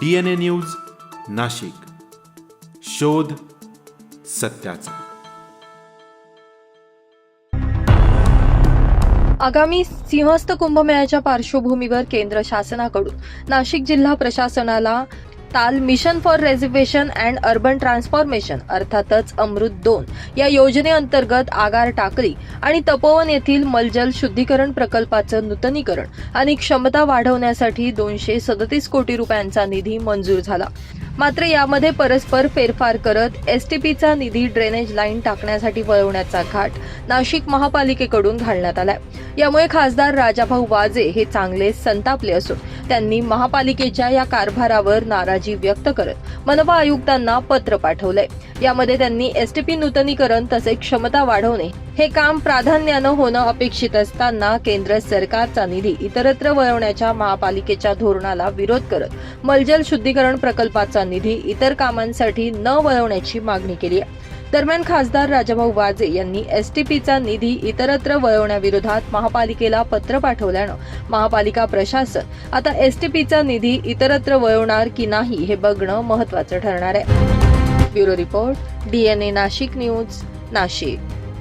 D N A news Nashik. शोध सत्याचा. आगामी सिंहस्थ कुंभमेळ्याच्या पार्श्वभूमीवर केंद्र शासनाकडून नाशिक जिल्हा प्रशासनाला ताल mission for reservation and urban transformation अर्थातच अमृत दोन या योजनेअंतर्गत आगार टाकळी आणि तपोवन येथील मलजल शुद्धीकरण प्रकल्पाचं नूतनीकरण आणि क्षमता वाढवण्यासाठी दोनशे सदतीस कोटी रुपयांचा निधी मंजूर झाला. मात्र यामध्ये परस्पर फेरफार करत एसटीपीचा निधी ड्रेनेज लाईन टाकण्यासाठी वळवण्याचा घाट नाशिक महापालिकेकडून घालण्यात आलाय. यामुळे खासदार राजाभाऊ वाजे हे चांगले संतापले असून त्यांनी महापालिकेच्या या कारभारावर नाराजी व्यक्त करत मनपा आयुक्तांना पत्र पाठवलंय. यामध्ये त्यांनी एसटीपी नूतनीकरण तसेच क्षमता वाढवणे हे काम प्राधान्यानं होणं अपेक्षित असताना केंद्र सरकारचा निधी इतरत्र वळवण्याच्या महापालिकेच्या धोरणाला विरोध करत मलजल शुद्धीकरण प्रकल्पाचा निधी इतर कामांसाठी न वळवण्याची मागणी केली आहे. दरम्यान खासदार राजाभाऊ वाजे यांनी एस टी पीचा निधी इतरत्र वळवण्याविरोधात महापालिकेला पत्र पाठवल्यानं महापालिका प्रशासन आता एस टी पीचा निधी इतरत्र वळवणार की नाही हे बघणं महत्वाचं ठरणार आहे. Bureau report DNA Nashik news Nashik.